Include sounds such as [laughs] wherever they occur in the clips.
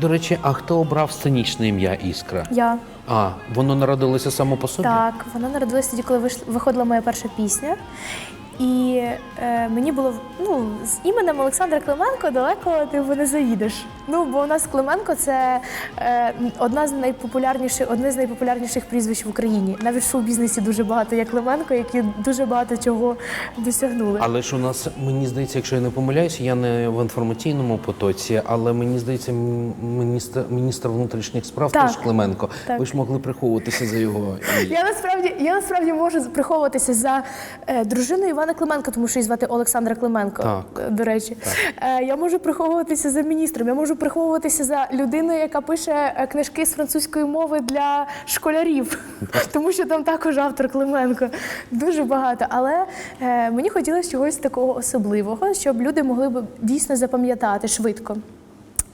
До речі, а хто обрав сценічне ім'я Іскра? Я А, воно народилося само по собі? так, воно народилася тоді, коли вийшла- виходила моя перша пісня. І е, мені було ну, з іменем Олександра Клименко далеко типу, не заїдеш. Ну, бо у нас Клименко це е, одна з найпопулярніших, одне з найпопулярніших прізвищ в Україні. Навіть в шоу-бізнесі дуже багато є Клименко, які дуже багато чого досягнули. Але ж у нас, мені здається, якщо я не помиляюся, я не в інформаційному потоці, але мені здається, міністр, міністр внутрішніх справ Так. теж Клименко. Так. Ви ж могли приховуватися за його. Я насправді я насправді можу приховуватися за е, дружиною Івана Клименко, тому що її звати Олександра Клименко. Так. До речі, Е, я можу приховуватися за міністром. Я можу приховуватися за людиною, яка пише е, книжки з французької мови для школярів, [laughs] тому що там також автор Клименко. Дуже багато. Але е, мені хотілося чогось такого особливого, щоб люди могли б дійсно запам'ятати швидко.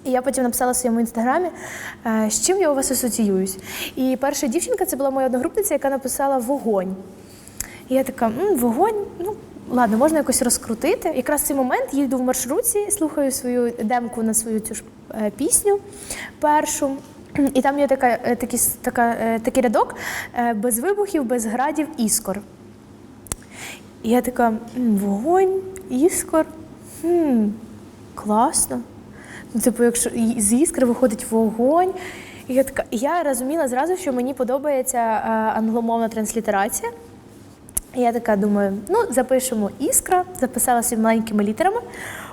І я потім написала в своєму інстаграмі, з чим я у вас асоціююсь. І перша дівчинка це була моя одногрупниця, яка написала вогонь. І я така, М, вогонь, ну ладно, можна якось розкрутити. Якраз в цей момент їду в маршрутці, слухаю свою демку на свою цю ж е, пісню першу. І там є така, е, такі, така, е, такий рядок без вибухів, без градів, іскор. І я така, «М, вогонь, іскор, хм, класно. Ну, типу, якщо з іскри виходить вогонь. І я така, я розуміла зразу, що мені подобається англомовна транслітерація. Я така думаю, ну запишемо іскра, записала собі маленькими літерами.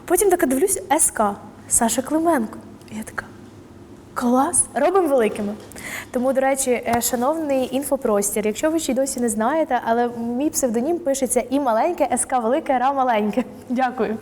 Потім така дивлюсь СК Саша Клименко. І я така. Клас, робимо великими. Тому, до речі, е, шановний інфопростір, якщо ви ще й досі не знаєте, але мій псевдонім пишеться і маленьке, СК велике, ра маленьке. Дякую.